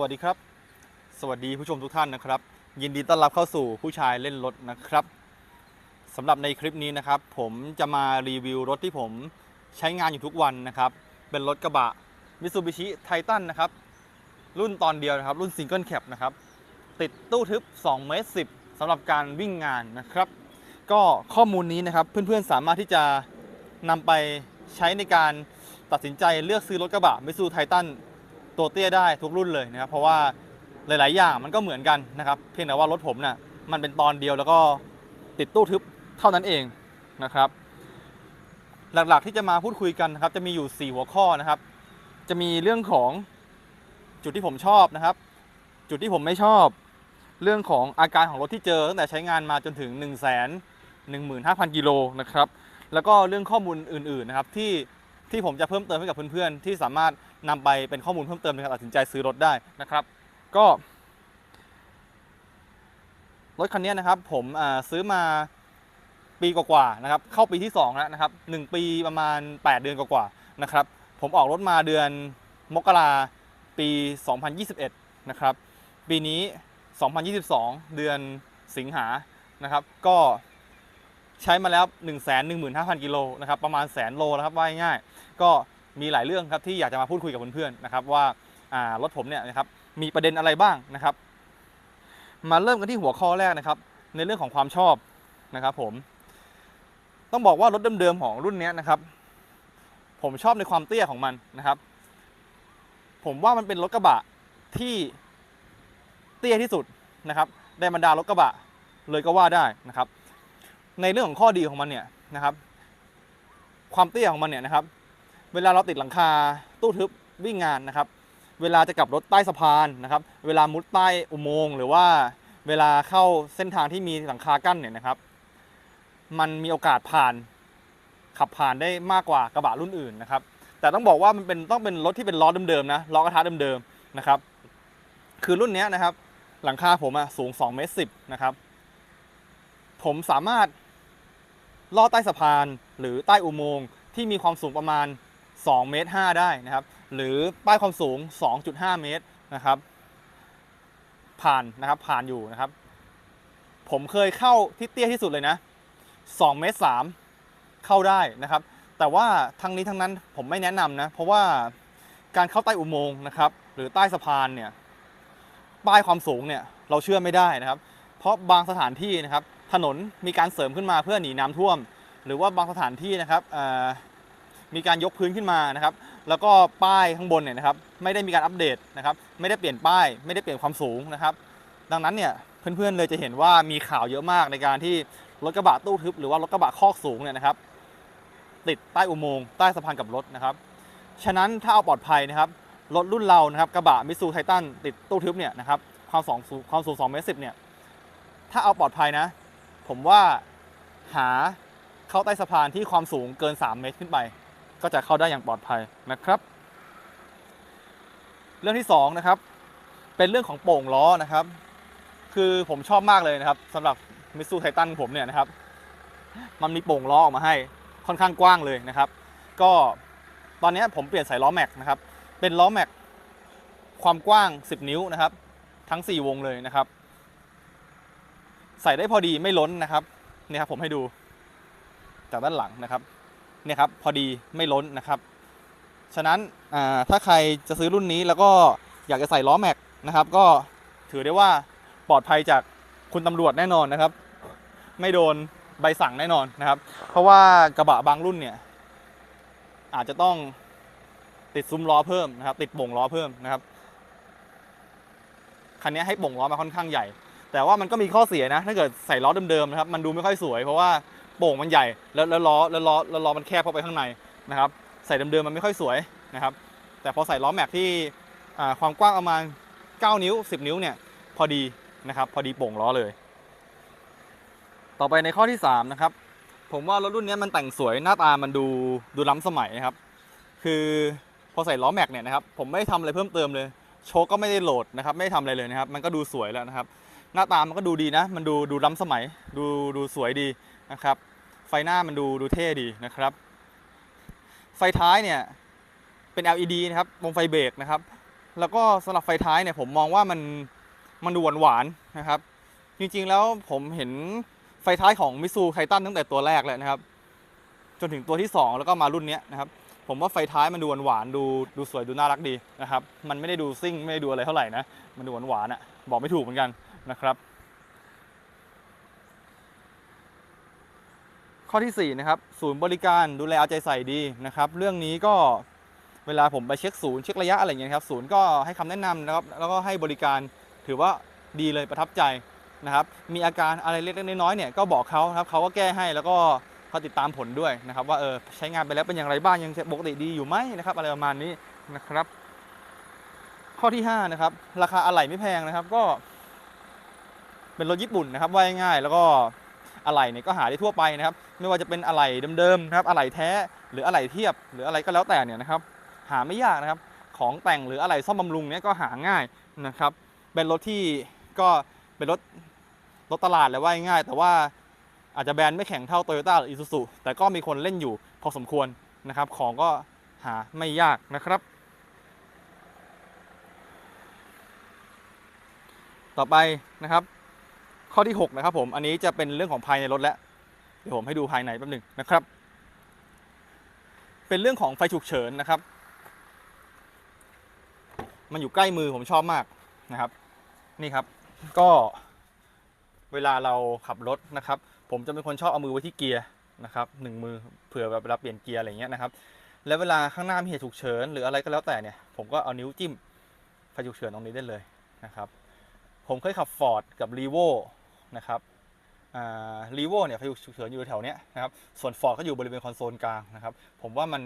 วัสดีครับ สวัสดีผู้ชมทุกท่านนะครับ ยินดีต้อนรับเข้าสู่ผู้ชายเล่นรถนะครับสำหรับในคลิปนี้นะครับ ผมจะมารีวิวรถที่ผมใช้งานอยู่ทุกวันนะครับ เป็นรถกระบะ Mitsubishi Titan นะครับ รุ่นตอนเดียวนะครับ รุ่นซิงเกิลแคปนะครับ ติดตู้ทึบ2เมตร10สำหรับการวิ่งงานนะครับ ก็ข้อมูลนี้นะครับเพื่อนๆสามารถที่จะนำไปใช้ในการตัดสินใจเลือกซื้อรถกระบะ Mitsubishi Titan ตัวเตี้ยได้ทุกรุ่นเลยนะครับเพราะว่าหลาย ๆ อย่างมันก็เหมือนกันนะครับเพียงแต่ว่ารถผมน่ะมันเป็นตอนเดียวแล้วก็ติดตู้ทึบเท่านั้นเองนะครับ หลัก ๆ ที่จะมาพูดคุยกันนะครับ จะมีอยู่ 4 หัวข้อนะครับ จะมีเรื่องของจุดที่ผมชอบนะครับ จุดที่ผมไม่ชอบ เรื่องของอาการของรถที่เจอตั้งแต่ใช้งานมาจนถึง 1 1 5 0 0 0กิโลนะครับแล้วก็เรื่องข้อมูลอื่น ๆ นะครับที่ที่ผมจะเพิ่มเติมให้กับเพื่อน ๆ ที่สามารถ นำไปเป็นข้อมูลเพิ่มเติมในการตัดสินใจซื้อรถได้นะครับ ก็ รถคันนี้นะครับ ผมซื้อมาปีกว่าๆนะครับ เข้าปีที่2แล้วนะครับหนึ่งปีประมาณ 8 เดือนกว่าๆนะครับ ผมออกรถมาเดือนมกราปี 2021 นะครับ ปีนี้ 2022 เดือนสิงหานะครับ ก็ใช้มาแล้ว 1 1 5 0 0 0 กิโลนะครับ ประมาณแสนโลนะครับว่าง่ายๆก็ มีหลายเรื่องครับที่อยากจะมาพูดคุยกับเพื่อนๆนะครับว่ารถผมเนี่ยนะครับมีประเด็นอะไรบ้างนะครับ มาเริ่มกันที่หัวข้อแรกนะครับ ในเรื่องของความชอบนะครับ ผม ต้องบอกว่ารถเดิมๆของรุ่นนี้นะครับ ผมชอบในความเตี้ยของมันนะครับ ผมว่ามันเป็นรถกระบะที่เตี้ยที่สุดนะครับในบรรดารถกระบะเลยก็ว่าได้นะครับ ในเรื่องของข้อดีของมันเนี่ยนะครับ ความเตี้ยของมันเนี่ยนะครับ เวลาเราติดหลังคาตู้ทึบวิ่งงานนะครับ เวลาจะกลับรถใต้สะพานนะครับ เวลามุดใต้อุโมงค์หรือว่าเวลาเข้าเส้นทางที่มีหลังคากั้นเนี่ยนะครับ มันมีโอกาสผ่านขับผ่านได้มากกว่ากระบะรุ่นอื่นนะครับ แต่ต้องบอกว่ามันเป็นต้องเป็นรถที่เป็นล้อเดิมๆนะล้อกระทะเดิมๆนะครับ คือรุ่นนี้นะครับ หลังคาผมอะสูง2เมตร10นะครับ ผมสามารถลอดใต้สะพานหรือใต้อุโมงค์ที่มีความสูงประมาณ 2 เมตร 5 ได้นะครับ หรือป้ายความสูง 2.5 เมตรนะครับ ผ่านนะครับผ่านอยู่นะครับ ผมเคยเข้าที่เตี้ยที่สุดเลยนะ 2 เมตร 3 เข้าได้นะครับ แต่ว่าทั้งนี้ทั้งนั้นผมไม่แนะนำนะ เพราะว่าการเข้าใต้อุโมงค์นะครับ หรือใต้สะพานเนี่ยป้ายความสูงเนี่ยเราเชื่อไม่ได้นะครับ เพราะบางสถานที่นะครับ ถนนมีการเสริมขึ้นมาเพื่อหนีน้ำท่วม หรือว่าบางสถานที่นะครับเอ่อ มีการยกพื้นขึ้นมานะครับ แล้วก็ป้ายข้างบนเนี่ยนะครับ ไม่ได้มีการอัปเดตนะครับ ไม่ได้เปลี่ยนป้าย ไม่ได้เปลี่ยนความสูงนะครับ ดังนั้นเนี่ยเพื่อนๆเลยจะเห็นว่ามีข่าวเยอะมากในการที่รถกระบะตู้ทึบหรือว่ารถกระบะคอกสูงเนี่ยนะครับ ติดใต้อุโมงค์ใต้สะพานกับรถนะครับ ฉะนั้นถ้าเอาปลอดภัยนะครับรถรุ่นเรานะครับกระบะมิสูไททันติดตู้ทึบเนี่ยนะครับความสูงความสูง2เมตรสิเนี่ยถ้าเอาปลอดภัยนะ ผมว่าหาเข้าใต้สะพานที่ความสูงเกิน 3 เมตรขึ้นไป ก็จะเข้าได้อย่างปลอดภัยนะครับ เรื่องที่2นะครับเป็นเรื่องของโป่งล้อนะครับ คือผมชอบมากเลยนะครับสำหรับมิสูไททันผมเนี่ยนะครับ มันมีโป่งล้อออกมาให้ค่อนข้างกว้างเลยนะครับ ก็ตอนนี้ผมเปลี่ยนใส่ล้อแม็กนะครับ เป็นล้อแม็กความกว้าง 10 นิ้วนะครับ ทั้ง 4 วงเลยนะครับ ใส่ได้พอดีไม่ล้นนะครับนี่ครับผมให้ดูจากด้านหลังนะครับ เนี่ยครับพอดีไม่ล้นนะครับ ฉะนั้นถ้าใครจะซื้อรุ่นนี้แล้วก็อยากจะใส่ล้อแม็กนะครับ ก็ถือได้ว่าปลอดภัยจากคุณตำรวจแน่นอนนะครับ ไม่โดนใบสั่งแน่นอนนะครับ เพราะว่ากระบะบางรุ่นเนี่ย อาจจะต้องติดซุ้มล้อเพิ่มนะครับ ติดโป่งล้อเพิ่มนะครับคันนี้ให้โป่งล้อมาค่อนข้างใหญ่ แต่ว่ามันก็มีข้อเสียนะ ถ้าเกิดใส่ล้อเดิมๆนะครับ มันดูไม่ค่อยสวย เพราะว่า โป่งมันใหญ่ แล้วแล้วล้อแล้วล้อแล้วล้อมันแคบเข้าไปข้างในนะครับใส่เดิมๆมันไม่ค่อยสวยนะครับ แต่พอใส่ล้อแม็กที่ความกว้างประมาณ 9 นิ้ว 10 นิ้วเนี่ยพอดีนะครับ พอดีโป่งล้อเลย ต่อไปในข้อที่ 3 นะครับ ผมว่ารถรุ่นนี้มันแต่งสวยหน้าตามันดูดูล้ำสมัยนะครับ คือพอใส่ล้อแม็กเนี่ยนะครับผมไม่ได้ทำอะไรเพิ่มเติมเลย โชคก็ไม่ได้โหลดนะครับ ไม่ได้ทำอะไรเลยนะครับ มันก็ดูสวยแล้วนะครับ หน้าตามันก็ดูดีนะ มันดูดูล้ำสมัย ดูดูสวยดีนะครับ ไฟหน้ามันดูดูเท่ดีนะครับ ไฟท้ายเนี่ยเป็น LED นะครับวงไฟเบรกนะครับ แล้วก็สำหรับไฟท้ายเนี่ยผมมองว่ามันมันดูหวานๆนะครับ จริงๆแล้วผมเห็นไฟท้ายของมิซูไคตันตั้งแต่ตัวแรกเลยนะครับ จนถึงตัวที่ 2 แล้วก็มารุ่นนี้นะครับ ผมว่าไฟท้ายมันดูหวานๆดูดูสวยดูน่ารักดีนะครับ มันไม่ได้ดูซิ่งไม่ได้ดูอะไรเท่าไหร่นะ มันดูหวานๆอะบอกไม่ถูกเหมือนกันนะครับ ข้อที่ 4 นะครับ ศูนย์บริการดูแลเอาใจใส่ดีนะครับ เรื่องนี้ก็เวลาผมไปเช็คศูนย์เช็คระยะอะไรเงี้ยครับศูนย์ก็ให้คำแนะนำนะครับแล้วก็ให้บริการถือว่าดีเลยประทับใจนะครับ มีอาการอะไรเล็กๆน้อยๆเนี่ยก็บอกเขานะครับเขาก็แก้ให้แล้วก็เขาติดตามผลด้วยนะครับ ว่าเออใช้งานไปแล้วเป็นอย่างไรบ้างยังปกติดีอยู่ไหมนะครับ อะไรประมาณนี้นะครับ ข้อที่5นะครับราคาอะไหล่ไม่แพงนะครับ ก็ เป็นรถญี่ปุ่นนะครับว่าง่ายแล้วก็ อะไหล่เนี่ยก็หาได้ทั่วไปนะครับ ไม่ว่าจะเป็นอะไหล่เดิมๆนะครับอะไหล่แท้หรืออะไหล่เทียบ หรืออะไรก็แล้วแต่เนี่ยนะครับ หาไม่ยากนะครับ ของแต่งหรืออะไหล่ซ่อมบำรุงเนี่ยก็หาง่ายนะครับ เป็นรถที่ก็เป็นรถรถตลาดเลยว่าง่าย แต่ว่าอาจจะแบรนด์ไม่แข็งเท่าโตโยต้าหรืออีซูซูแต่ก็มีคนเล่นอยู่พอสมควรนะครับ ของก็หาไม่ยากนะครับต่อไปนะครับ ข้อที่ 6 นะครับผมอันนี้จะเป็นเรื่องของภายในรถแล้วเดี๋ยวผมให้ดูภายในแป๊บหนึ่งนะครับ เป็นเรื่องของไฟฉุกเฉินนะครับ มันอยู่ใกล้มือผมชอบมากนะครับ นี่ครับ ก็เวลาเราขับรถนะครับ ผมจะเป็นคนชอบเอามือไว้ที่เกียร์นะครับหนึ่งมือเผื่อแบบเวลาเปลี่ยนเกียร์อะไรเงี้ยนะครับ แล้วเวลาข้างหน้ามีเหตุฉุกเฉินหรืออะไรก็แล้วแต่เนี่ย ผมก็เอานิ้วจิ้มไฟฉุกเฉินตรงนี้ได้เลยนะครับ ผมเคยขับ Ford กับ r e v o นะครับรีโวเนี่ยไฟฉุกเฉินอยู่แถวเนี้ยนะครับ ส่วน Ford ก็อยู่บริเวณคอนโซลกลางนะครับ ผมว่ามัน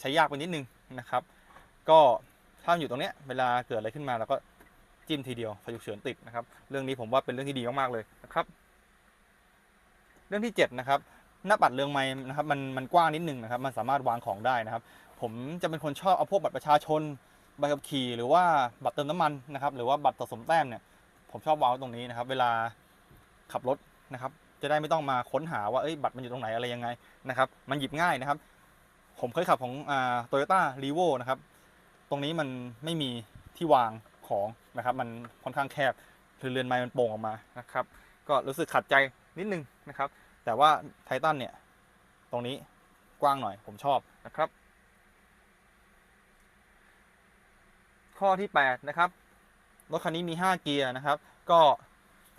ใช้ยากไปนิดนึงนะครับ ก็ถ้าอยู่ตรงเนี้ยเวลาเกิดอะไรขึ้นมาเราก็จิ้มทีเดียวไฟฉุกเฉินติดนะครับ เรื่องนี้ผมว่าเป็นเรื่องที่ดีมากๆเลยนะครับ เรื่องที่ 7 นะครับ หน้าปัดเรืองไม้นะครับ มันมันกว้างนิดนึงนะครับ มันสามารถวางของได้นะครับ ผมจะเป็นคนชอบเอาพวกบัตรประชาชนใบขับขี่หรือว่าบัตรเติมน้ำมันนะครับ หรือว่าบัตรสะสมแต้มเนี่ย ผมชอบวางไว้ตรงนี้นะครับ เวลาขับรถนะครับ จะได้ไม่ต้องมาค้นหาว่าเอ้ยบัตรมันอยู่ตรงไหนอะไรยังไงนะครับ มันหยิบง่ายนะครับ ผมเคยขับของอ่าโตโยต้ารีโวนะครับ ตรงนี้มันไม่มีที่วางของนะครับ มันค่อนข้างแคบคือเรือนไม้มันโป่งออกมานะครับ ก็รู้สึกขัดใจนิดนึงนะครับ แต่ว่าไททันเนี่ย ตรงนี้กว้างหน่อยผมชอบนะครับ ข้อที่ 8 นะครับ รถคันนี้มี 5 เกียร์นะครับ ก็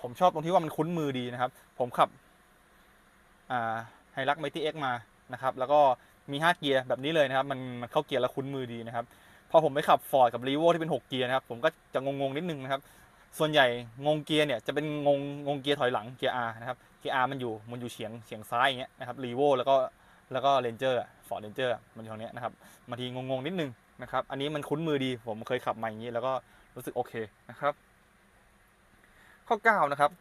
ผมชอบตรงที่ว่ามันคุ้นมือดีนะครับ ผมขับไฮรักไมตี้เอ็กมานะครับ แล้วก็มี 5 เกียร์แบบนี้เลยนะครับ มันมันเข้าเกียร์แล้วคุ้นมือดีนะครับ พอผมไปขับ Ford กับ r e v o ที่เป็น 6 เกียร์นะครับ ผมก็จะงงๆนิดนึงนะครับ ส่วนใหญ่งงเกียร์เนี่ยจะเป็นงงงงเกียร์ถอยหลังเกียร์ R นะครับ เกียร์ R มันอยู่มันอยู่เฉียงเฉียงซ้ายอย่างเงี้ยนะครับ r e v o แล้วก็แล้วก็ Ranger Ford Ranger มันอยู่ตรงเนี้ยนะครับบางทีงงๆนิดนึงนะครับ อันนี้มันคุ้นมือดี ผมเคยขับมาอย่างนี้แล้วก็ รู้สึกโอเคนะครับ ข้อ9นะครับ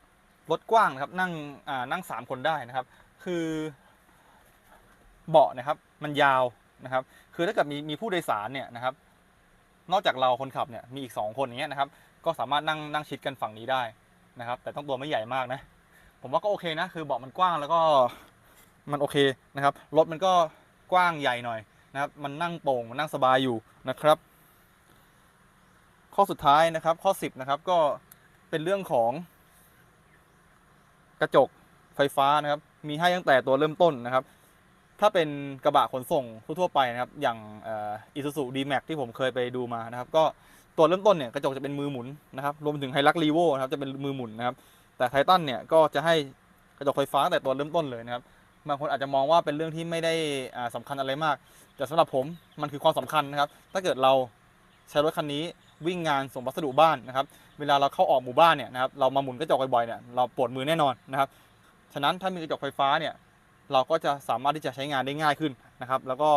รถกว้างนะครับนั่งนั่ง 3 คนได้นะครับ คือเบาะนะครับมันยาวนะครับ คือถ้าเกิดมีมีผู้โดยสารเนี่ยนะครับ นอกจากเราคนขับเนี่ยมีอีก 2 คนอย่างเงี้ยนะครับ ก็สามารถนั่งนั่งชิดกันฝั่งนี้ได้นะครับ แต่ต้องตัวไม่ใหญ่มากนะ ผมว่าก็โอเคนะ คือเบาะมันกว้างแล้วก็มันโอเคนะครับ รถมันก็กว้างใหญ่หน่อยนะครับ มันนั่งโปร่งมันนั่งสบายอยู่นะครับ ข้อสุดท้ายนะครับ ข้อ 10 นะครับ ก็เป็นเรื่องของ กระจกไฟฟ้านะครับ มีให้ตั้งแต่ตัวเริ่มต้นนะครับ ถ้าเป็นกระบะขนส่งทั่วไปนะครับ อย่างอีซูซูดีแม็กที่ผมเคยไปดูมานะครับ ก็ตัวเริ่มต้นเนี่ยกระจกจะเป็นมือหมุนนะครับรวมถึงไฮรักรีโวนะครับจะเป็นมือหมุนนะครับแต่ไททันเนี่ยก็จะให้กระจกไฟฟ้าแต่ตัวเริ่มต้นเลยนะครับบางคนอาจจะมองว่าเป็นเรื่องที่ไม่ได้อ่าสำคัญอะไรมาก แต่สำหรับผมมันคือความสำคัญนะครับ ถ้าเกิดเราใช้รถคันนี้ วิ่งงานส่งพัสดุบ้านนะครับเวลาเราเข้าออกหมู่บ้านเนี่ยนะครับเรามาหมุนกระจกบ่อยๆเนี่ยเราปวดมือแน่นอนนะครับฉะนั้นถ้ามีกระจกไฟฟ้าเนี่ยเราก็จะสามารถที่จะใช้งานได้ง่ายขึ้นนะครับ แล้วก็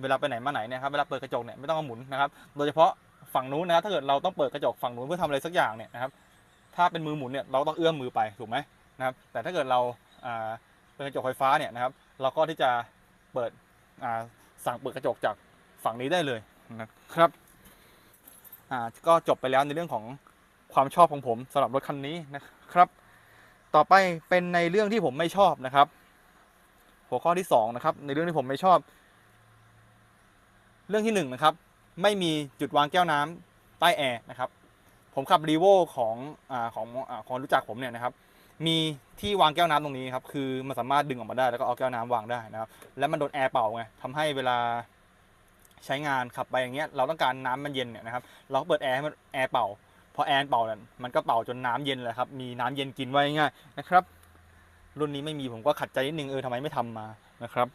เวลาไปไหนมาไหนเนี่ยครับเวลาเปิดกระจกเนี่ยไม่ต้องมาหมุนนะครับ โดยเฉพาะฝั่งนู้นนะถ้าเกิดเราต้องเปิดกระจกฝั่งนู้นเพื่อทำอะไรสักอย่างเนี่ยนะครับถ้าเป็นมือหมุนเนี่ยเราต้องเอื้อมมือไปถูกไหมนะครับแต่ถ้าเกิดเราเป็นกระจกไฟฟ้าเนี่ยนะครับเราก็ที่จะเปิดสั่งเปิดกระจกจากฝั่งนี้ได้เลยนะครับ อ่าก็จบไปแล้วในเรื่องของความชอบของผมสำหรับรถคันนี้นะครับ ต่อไปเป็นในเรื่องที่ผมไม่ชอบนะครับ หัวข้อที่สองนะครับในเรื่องที่ผมไม่ชอบ เรื่องที่หนึ่งนะครับ ไม่มีจุดวางแก้วน้ำใต้แอร์นะครับ ผมขับรีโวของอาของอาของรู้จักผมเนี่ยนะครับ มีที่วางแก้วน้ำตรงนี้ครับ คือมันสามารถดึงออกมาได้แล้วก็เอาแก้วน้ำวางได้นะครับ แล้วมันโดนแอร์เป่าไงทำให้เวลา ใช้งานขับไปอย่างเงี้ยเราต้องการน้ำมันเย็นเนี่ยนะครับเราก็เปิดแอร์ให้มันแอร์เป่าพอแอร์เป่าเนี่ยมันก็เป่าจนน้ำเย็นเลยครับมีน้ำเย็นกินไว้ง่ายนะครับ รุ่นนี้ไม่มีผมก็ขัดใจนิดนึงเออทำไมไม่ทำมานะครับ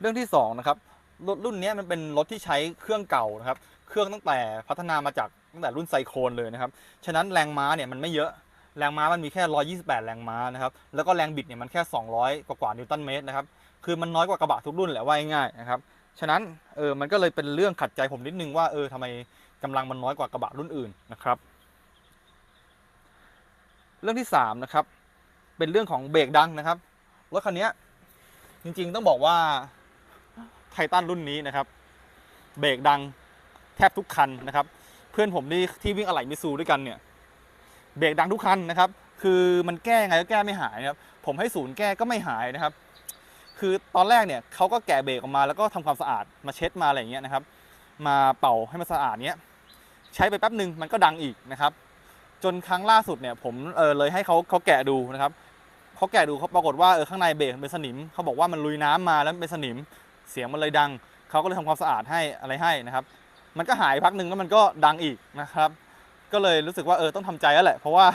เรื่องที่สองนะครับรถรุ่นนี้มันเป็นรถที่ใช้เครื่องเก่านะครับ เครื่องตั้งแต่พัฒนามาจากตั้งแต่รุ่นไซโครนเลยนะครับ ฉะนั้นแรงม้าเนี่ยมันไม่เยอะ แรงม้ามันมีแค่ 128 แรงม้านะครับ แล้วก็แรงบิดเนี่ยมันแค่ 200 กว่ากว่านิวตันเมตรนะครับ คือมันน้อยกว่ากระบะทุกรุ่นแหละว่าง่ายๆนะครับ ฉะนั้นเออ มันก็เลยเป็นเรื่องขัดใจผมนิดนึงว่าเออทำไมกำลังมันน้อยกว่ากระบะรุ่นอื่นนะครับ เรื่องที่สามนะครับ เป็นเรื่องของเบรกดังนะครับ รถคันนี้จริงๆต้องบอกว่าไททันรุ่นนี้นะครับ เบรกดังแทบทุกคันนะครับ เพื่อนผมที่ที่วิ่งอะไหล่มิซูด้วยกันเนี่ย เบรกดังทุกคันนะครับ คือมันแก้ยังไงก็แก้ไม่หายนะครับผมให้ศูนย์แก้ก็ไม่หายนะครับ คือตอนแรกเนี่ยเขาก็แกะเบรกออกมาแล้วก็ทำความสะอาดมาเช็ดมาอะไรอย่างเงี้ยนะครับ มาเป่าให้มันสะอาดเนี้ยใช้ไปแป๊บหนึ่งมันก็ดังอีกนะครับ จนครั้งล่าสุดเนี่ยผมเออเลยให้เขาเขาแกะดูนะครับเขาแกะดูเขาปรากฏว่าเออข้างในเบรกเป็นสนิมเขาบอกว่ามันลุยน้ำมาแล้วเป็นสนิมเสียงมันเลยดังเขาก็เลยทำความสะอาดให้อะไรให้นะครับ มันก็หายพักหนึ่งแล้วมันก็ดังอีกนะครับ ก็เลยรู้สึกว่าเออต้องทำใจแล้วแหละ เพราะว่า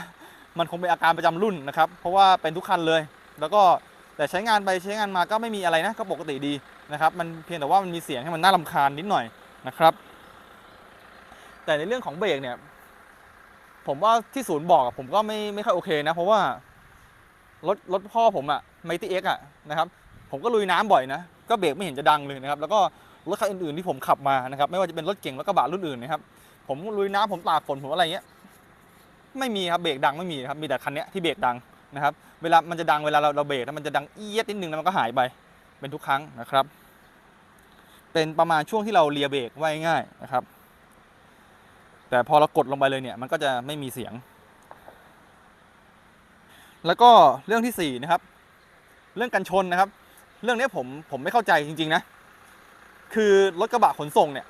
มันคงเป็นอาการประจำรุ่นนะครับ เพราะว่าเป็นทุกคันเลย แล้วก็แต่ใช้งานไปใช้งานมาก็ไม่มีอะไรนะก็ปกติดีนะครับ มันเพียงแต่ว่ามันมีเสียงให้มันน่ารำคาญนิดหน่อยนะครับ แต่ในเรื่องของเบรกเนี่ย ผมว่าที่ศูนย์บอกผมก็ไม่ไม่ค่อยโอเคนะ เพราะว่ารถรถพ่อผมอะไมตี้เอ็กอะนะครับ ผมก็ลุยน้ำบ่อยนะ ก็เบรกไม่เห็นจะดังเลยนะครับ แล้วก็รถคันอื่นๆที่ผมขับมานะครับ ไม่ว่าจะเป็นรถเก่งรถกระบะรุ่นอื่นนะครับ ผมลุยน้ำผมตากฝนผมอะไรเงี้ยไม่มีครับเบรกดังไม่มีครับมีแต่คันเนี้ยที่เบรกดังนะครับเวลามันจะดังเวลาเราเราเบรกแล้วมันจะดังเอียดนิดนึงแล้วมันก็หายไปเป็นทุกครั้งนะครับ เป็นประมาณช่วงที่เราเลียเบรกไว้ง่ายนะครับ แต่พอเรากดลงไปเลยเนี่ยมันก็จะไม่มีเสียง แล้วก็เรื่องที่สี่นะครับ เรื่องกันชนนะครับ เรื่องนี้ผมผมไม่เข้าใจจริง ๆนะ คือรถกระบะขนส่งเนี่ย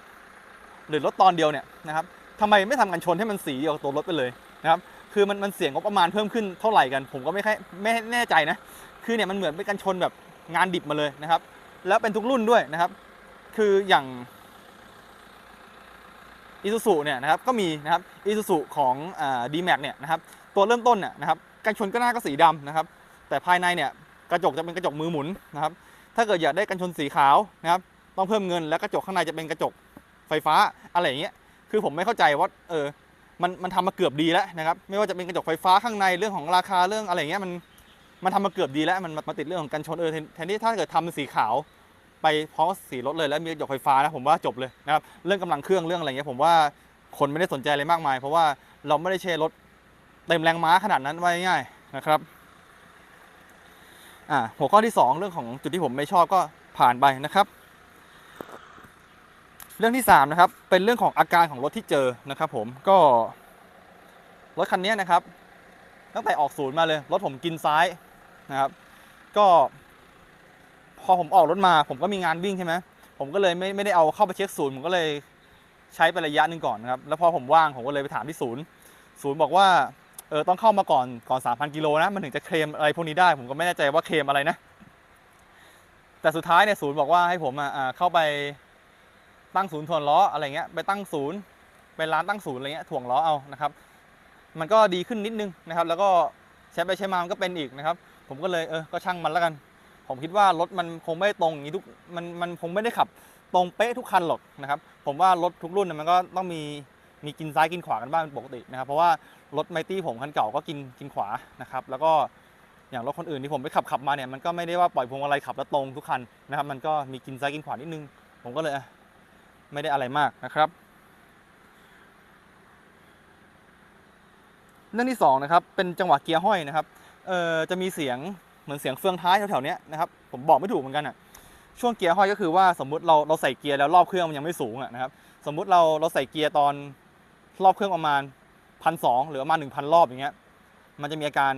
หรือรถตอนเดียวเนี่ยนะครับทำไมไม่ทำกันชนให้มันสีเดียวกับตัวรถไปเลยนะครับคือมันมันเสียงงบประมาณเพิ่มขึ้นเท่าไหร่กัน ผมก็ไม่ค่อยไม่แน่ใจนะคือเนี่ยมันเหมือนเป็นกันชนแบบงานดิบมาเลยนะครับ แล้วเป็นทุกรุ่นด้วยนะครับ คืออย่างอีซูซูเนี่ยนะครับก็มีนะครับอีซูซูของดีแม็กเนี่ยนะครับตัวเริ่มต้นเนี่ยนะครับกันชนก็หน้าก็สีดำนะครับ แต่ภายในเนี่ยกระจกจะเป็นกระจกมือหมุนนะครับ ถ้าเกิดอยากได้กันชนสีขาวนะครับต้องเพิ่มเงินแล้วกระจกข้างในจะเป็นกระจก ไฟฟ้าอะไรอย่างเงี้ยคือผมไม่เข้าใจว่าเออมันมันทำมาเกือบดีแล้วนะครับไม่ว่าจะเป็นกระจกไฟฟ้าข้างในเรื่องของราคาเรื่องอะไรเงี้ยมันมันทำมาเกือบดีแล้วมันมาติดเรื่องของกันชนเออแทนที่ถ้าเกิดทำเป็นสีขาวไปพร้อมกับสีรถเลยแล้วมีกระจกไฟฟ้านะผมว่าจบเลยนะครับเรื่องกำลังเครื่องเรื่องอะไรเงี้ยผมว่าคนไม่ได้สนใจอะไรมากมาย เพราะว่าเราไม่ได้เชรถเต็มแรงม้าขนาดนั้นไว้ง่ายนะครับอ่าหัวข้อที่ 2 เรื่องของจุดที่ผมไม่ชอบก็ผ่านไปนะครับ รื่องที่3นะครับเป็นเรื่องของอาการของรถที่เจอนะครับ ผมก็รถคันนี้นะครับ ตั้งแต่ออกศูนย์มาเลยรถผมกินซ้ายนะครับ ก็พอผมออกรถมาผมก็มีงานวิ่งใช่ไหมผมก็เลยไม่ไม่ได้เอาเข้าไปเช็คศูนย์ผมก็เลยใช้ไประยะหนึ่งก่อนนะครับ แล้วพอผมว่างผมก็เลยไปถามที่ศูนย์ ศูนย์บอกว่าเออต้องเข้ามาก่อนก่อน 3,000 กิโลนะมันถึงจะเคลมอะไรพวกนี้ได้ ผมก็ไม่แน่ใจว่าเคลมอะไรนะ แต่สุดท้ายเนี่ยศูนย์บอกว่าให้ผมอะอ่าเข้าไป ตั้งศูนย์ถ่วงล้ออะไรเงี้ยไปตั้งศูนย์ไปร้านตั้งศูนย์อะไรเงี้ยถ่วงล้อเอานะครับ มันก็ดีขึ้นนิดนึงนะครับ แล้วก็ใช้ไปใช้มามันก็เป็นอีกนะครับ ผมก็เลยเออก็ช่างมันแล้วกัน ผมคิดว่ารถมันคงไม่ตรงอย่างนี้ทุกมันมันคงไม่ได้ขับตรงเป๊ะทุกคันหรอกนะครับ ผมว่ารถทุกรุ่นเนี่ยมันก็ต้องมีมีกินซ้ายกินขวากันบ้างเป็นปกตินะครับ เพราะว่ารถไมตี้ผมคันเก่าก็กินกินขวานะครับ แล้วก็อย่างรถคนอื่นที่ผมไปขับขับมาเนี่ยมันก็ไม่ได้ว่าปล่อยพวงมาลัยขับแล้วตรงทุกคันนะครับ มันก็มีกินซ้ายกินขวานิดนึง ผมก็เลย ไม่ได้อะไรมากนะครับ เรื่องที่สองนะครับเป็นจังหวะเกียร์ห้อยนะครับเอ่อจะมีเสียงเหมือนเสียงเฟืองท้ายแถวๆนี้นะครับผมบอกไม่ถูกเหมือนกันอะช่วงเกียร์ห้อยก็คือว่าสมมุติเราเราใส่เกียร์แล้วรอบเครื่องมันยังไม่สูงอะนะครับสมมุติเราเราใส่เกียร์ตอนรอบเครื่องประมาณพันสองหรือประมาณหนึ่งพันรอบอย่างเงี้ยมันจะมีอาการ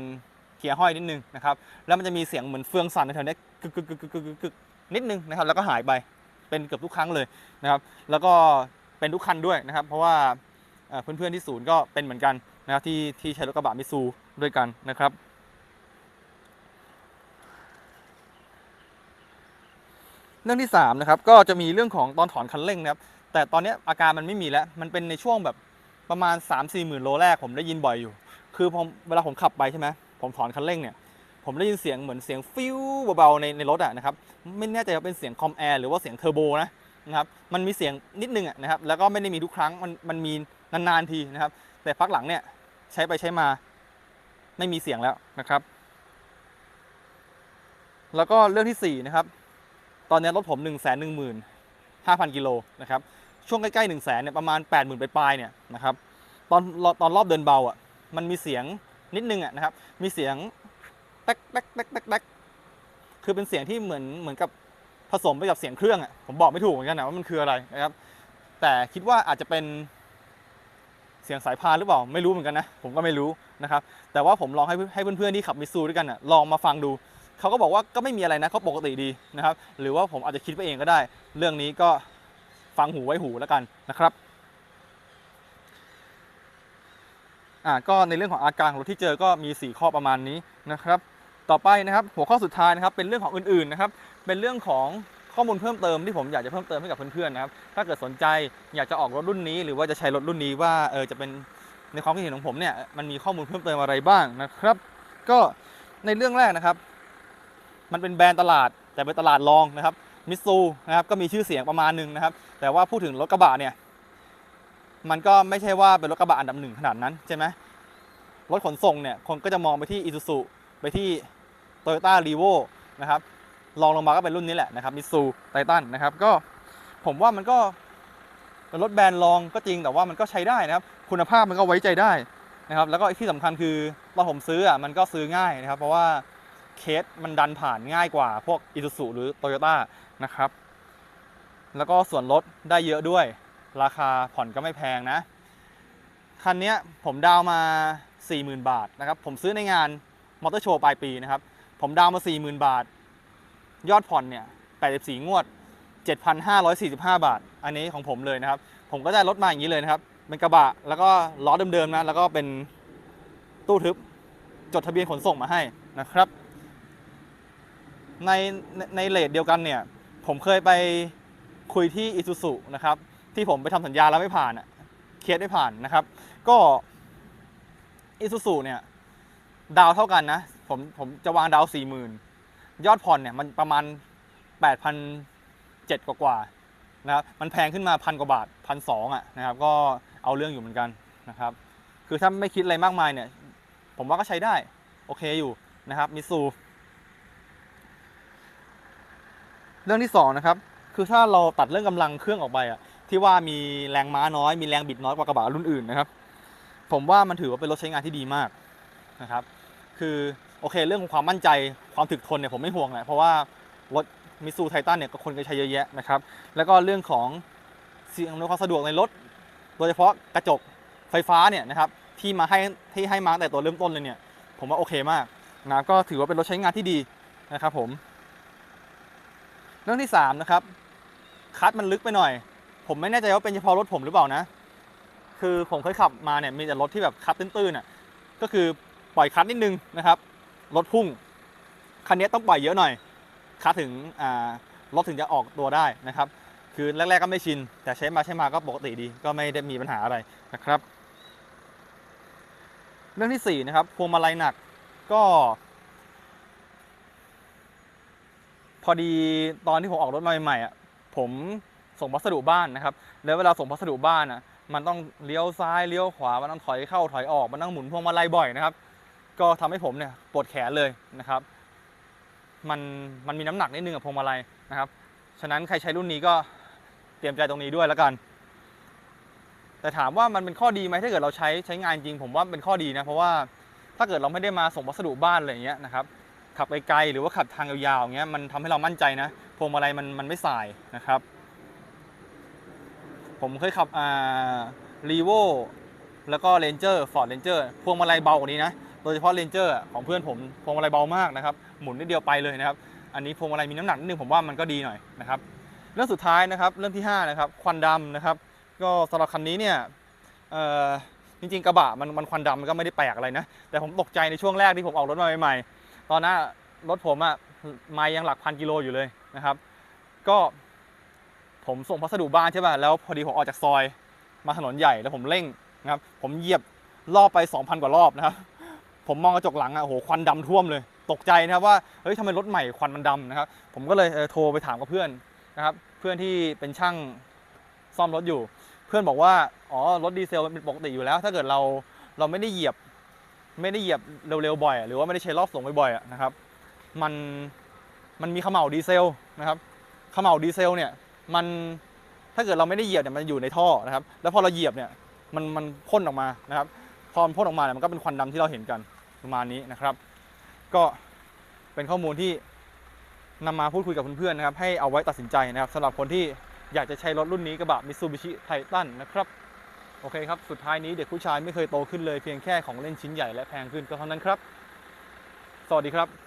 เกียร์ห้อยนิดนึงนะครับแล้วมันจะมีเสียงเหมือนเฟืองสั่นแถวๆนี้ยกึกกึกกึกกึกกึกกึกนิดนึงนะครับแล้วก็หายไป เป็นเกือบทุกครั้งเลยนะครับ แล้วก็เป็นทุกคันด้วยนะครับ เพราะว่าเพื่อนๆที่ศูนย์ก็เป็นเหมือนกันนะครับที่ที่ใช้รถกระบะมิซูด้วยกันนะครับ เรื่องที่3นะครับก็จะมีเรื่องของตอนถอนคันเร่งนะครับ แต่ตอนนี้อาการมันไม่มีแล้ว มันเป็นในช่วงแบบประมาณ 3 4หมื่นโลแรกผมได้ยินบ่อยอยู่ คือผมเวลาผมขับไปใช่ไหมผมถอนคันเร่งเนี่ย ผมได้ยินเสียงเหมือนเสียงฟิวเบาๆในในรถอะนะครับไม่แน่ใจว่าเป็นเสียงคอมแอร์หรือว่าเสียงเทอร์โบนะนะครับมันมีเสียงนิดนึงอะนะครับแล้วก็ไม่ได้มีทุกครั้งมันมันมีนานๆทีนะครับ แต่พักหลังเนี่ยใช้ไปใช้มาไม่มีเสียงแล้วนะครับ แล้วก็เรื่องที่สี่นะครับ ตอนนี้รถผม1นึ่งแสนหนึ่งหมื่นห้าพันกิโลนะครับ ช่วงใกล้ๆ1นึ่งแสนเนี่ยประมาณ8ปดหมื่นปลายๆเนี่ยนะครับ ตอนตอนรอบเดินเบาอะ มันมีเสียงนิดนึงอะนะครับ มีเสียง แป๊กแป๊กแป๊กแป๊กแป๊กคือเป็นเสียงที่เหมือนเหมือนกับผสมไปกับเสียงเครื่องอะผมบอกไม่ถูกเหมือนกันนะว่ามันคืออะไรนะครับ แต่คิดว่าอาจจะเป็นเสียงสายพานหรือเปล่าไม่รู้เหมือนกันนะ ผมก็ไม่รู้นะครับ แต่ว่าผมลองให้ให้เพื่อนๆที่ขับมิซูด้วยกันอะลองมาฟังดูเขาก็บอกว่าก็ไม่มีอะไรนะเขาปกติดีนะครับ หรือว่าผมอาจจะคิดไปเองก็ได้ เรื่องนี้ก็ฟังหูไว้หูแล้วกันนะครับอ่าก็ในเรื่องของอาการของรถที่เจอก็มี 4 ข้อประมาณนี้นะครับ ต่อไปนะครับหัวข้อสุดท้ายนะครับเป็นเรื่องของอื่นๆนะครับเป็นเรื่องของข้อมูลเพิ่มเติมที่ผมอยากจะเพิ่มเติมให้กับเพื่อนๆนะครับถ้าเกิดสนใจอยากจะออกรถรุ่นนี้ หรือว่าจะใช้รถรุ่นนี้ว่าเออจะเป็นในความคิดเห็นของผมเนี่ยมันมีข้อมูลเพิ่มเติมอะไรบ้างนะครับ ก็ในเรื่องแรกนะครับ มันเป็นแบรนด์ตลาดแต่เป็นตลาดรองนะครับมิตซูนะครับก็มีชื่อเสียงประมาณหนึ่งนะครับ แต่ว่าพูดถึงรถกระบะเนี่ยมันก็ไม่ใช่ว่าเป็นรถกระบะอันดับหนึ่งขนาดนั้นใช่ไหมรถขนส่งเนี่ยคนก็จะมองไปที่ Isuzu ไปที่ Toyota r e v o นะครับรองลงมาก็เป็นรุ่นนี้แหละนะครับมิตซูไททันนะครับก็ผมว่ามันก็รถแบรนด์รองก็จริงแต่ว่ามันก็ใช้ได้นะครับ คุณภาพมันก็ไว้ใจได้นะครับ แล้วก็ที่สำคัญคือตอนผมซื้ออะมันก็ซื้อง่ายนะครับ เพราะว่าเคสมันดันผ่านง่ายกว่าพวก Isuzu หรือ Toyota นะครับ แล้วก็ส่วนลดได้เยอะด้วย ราคาผ่อนก็ไม่แพงนะ คันนี้ผมดาวมา 40,000 บาทนะครับ ผมซื้อในงานมอเตอร์โชว์ปลายปีนะครับ ผมดาวมา 40,000 บาท ยอดผ่อนเนี่ย 84 งวด 7,545 บาท อันนี้ของผมเลยนะครับ ผมก็ได้รถมาอย่างนี้เลยนะครับ เป็นกระบะ แล้วก็ล้อเดิมๆนะ แล้วก็เป็นตู้ทึบ จดทะเบียนขนส่งมาให้นะครับ ในในเลทเดียวกันเนี่ย ผมเคยไปคุยที่อิซูซุนะครับ ที่ผมไปทำสัญญาแล้วไม่ผ่านเคสไม่ผ่านนะครับ ก็อิซูซุเนี่ย ดาวเท่ากันนะ ผมผมจะวางดาวสี่หมื่นยอดผ่อนเนี่ยมันประมาณ8 0 0 7กว่ากว่าๆนะครับมันแพงขึ้นมาพันกว่าบาทพันสองอะนะครับก็เอาเรื่องอยู่เหมือนกันนะครับ คือถ้าไม่คิดอะไรมากมายเนี่ยผมว่าก็ใช้ได้ โอเคอยู่นะครับมิซูเรื่องที่สองนะครับคือถ้าเราตัดเรื่องกำลังเครื่องออกไปอะที่ว่ามีแรงม้าน้อย มีแรงบิดน้อยกว่ากระบะรุ่นอื่นนะครับ ผมว่ามันถือว่าเป็นรถใช้งานที่ดีมากนะครับ คือโอเคเรื่องของความมั่นใจความถึกทนเนี่ยผมไม่ห่วงแหละเพราะว่ารถมิซูไททันเนี่ยก็คนก็ใช้เยอะแยะนะครับแล้วก็เรื่องของสิ่งอำนวยความสะดวกในรถโดยเฉพาะกระจกไฟฟ้าเนี่ยนะครับที่มาให้ที่ให้มาแต่ตัวเริ่มต้นเลยเนี่ยผมว่าโอเคมากนะก็ถือว่าเป็นรถใช้งานที่ดีนะครับผม เรื่องที่สามนะครับคัดมันลึกไปหน่อย ผมไม่แน่ใจว่าเป็นเฉพาะรถผมหรือเปล่านะ คือผมเคยขับมาเนี่ยมีแต่รถที่แบบคัดตื้นๆอะก็คือ ปล่อยคัดนิดนึงนะครับรถพุ่งคันนี้ต้องปล่อยเยอะหน่อยคัดถึงรถถึงจะออกตัวได้นะครับ คือแรก ๆก็ไม่ชิน แต่ใช้มาใช้มาก็ปกติดี ก็ไม่ได้มีปัญหาอะไรนะครับ เรื่องที่สี่นะครับพวงมาลัยหนักก็ พอดีตอนที่ผมออกรถใหม่ๆอะผมส่งพัสดุบ้านนะครับ แล้วเวลาส่งพัสดุบ้านอะมันต้องเลี้ยวซ้ายเลี้ยวขวา มันต้องถอยเข้าถอยออก มันต้องหมุนพวงมาลัยบ่อยนะครับ ก็ทำให้ผมเนี่ยปวดแขนเลยนะครับ มันมันมีน้ำหนักนิดนึงกับพวงมาลัยนะครับ ฉะนั้นใครใช้รุ่นนี้ก็เตรียมใจตรงนี้ด้วยแล้วกัน แต่ถามว่ามันเป็นข้อดีไหมถ้าเกิดเราใช้ใช้งานจริง ผมว่าเป็นข้อดีนะเพราะว่าถ้าเกิดเราไม่ได้มาส่งพัสดุบ้านอะไรอย่างเงี้ยนะครับขับไกลๆหรือว่าขับทางยาวๆอย่างเงี้ยมันทำให้เรามั่นใจนะพวงมาลัยมันมันไม่สายนะครับ ผมเคยขับอ่ารีโวแล้วก็เรนเจอร์ฟอร์ดเรนเจอร์พวงมาลัยเบากว่านี้นะ โดยเฉพาะเรนเจอร์ของเพื่อนผมพวงมาลัยเบามากนะครับหมุนนิดเดียวไปเลยนะครับอันนี้พวงมาลัยมีน้ำหนักนิดนึงผมว่ามันก็ดีหน่อยนะครับเรื่องสุดท้ายนะครับเรื่องที่5นะครับควันดำนะครับก็สำหรับคันนี้เนี่ยจริงๆกระบะมันมันควันดำมันก็ไม่ได้แปลกอะไรนะ แต่ผมตกใจในช่วงแรกที่ผมออกรถมาใหม่ๆตอนนั้นรถผมอะม่ยังหลักพันกิโลอยู่เลยนะครับ ก็ผมส่งพัสดุบ้านใช่ป่ะแล้วพอดีผมออกจากซอยมาถนนใหญ่แล้วผมเร่งนะครับผมเหยียบรอบไป 2,000 กว่ารอบนะครับ ผมมองกระจกหลังอะโอ้โหควันดำท่วมเลย ตกใจนะครับว่าเฮ้ยทำไมรถใหม่ควันมันดำนะครับ ผมก็เลยเโทรไปถามกับเพื่อนนะครับ เพื่อนที่เป็นช่างซ่อมรถอยู่ เพื่อนบอกว่าอ๋อรถดีเซลมันเป็นปกติอยู่แล้ว ถ้าเกิดเราเราไม่ได้เหยียบไม่ได้เหยียบเร็วๆบ่อยหรือว่าไม่ได้ใช้รอบส่งบ่อยๆนะครับ มันมันมีเขม่าดีเซลนะครับเขม่าดีเซลเนี่ยมันถ้าเกิดเราไม่ได้เหยียบเนี่ยมันอยู่ในท่อนะครับ แล้วพอเราเหยียบเนี่ยมันมันพ่นออกมานะครับพอมันพ่นออกมาเนี่ยมันก็เป็นควันดำที่เราเห็นกัน ประมาณนี้นะครับ ก็เป็นข้อมูลที่นำมาพูดคุยกับเพื่อนๆนะครับ ให้เอาไว้ตัดสินใจนะครับสำหรับคนที่อยากจะใช้รถรุ่นนี้กระบะมิ t s u b i s h i Titan นะครับโอเคครับ สุดท้ายนี้เด็กผู้ชายไม่เคยโตขึ้นเลยเพียงแค่ของเล่นชิ้นใหญ่และแพงขึ้นก็เท่านั้นครับ สวัสดีครับ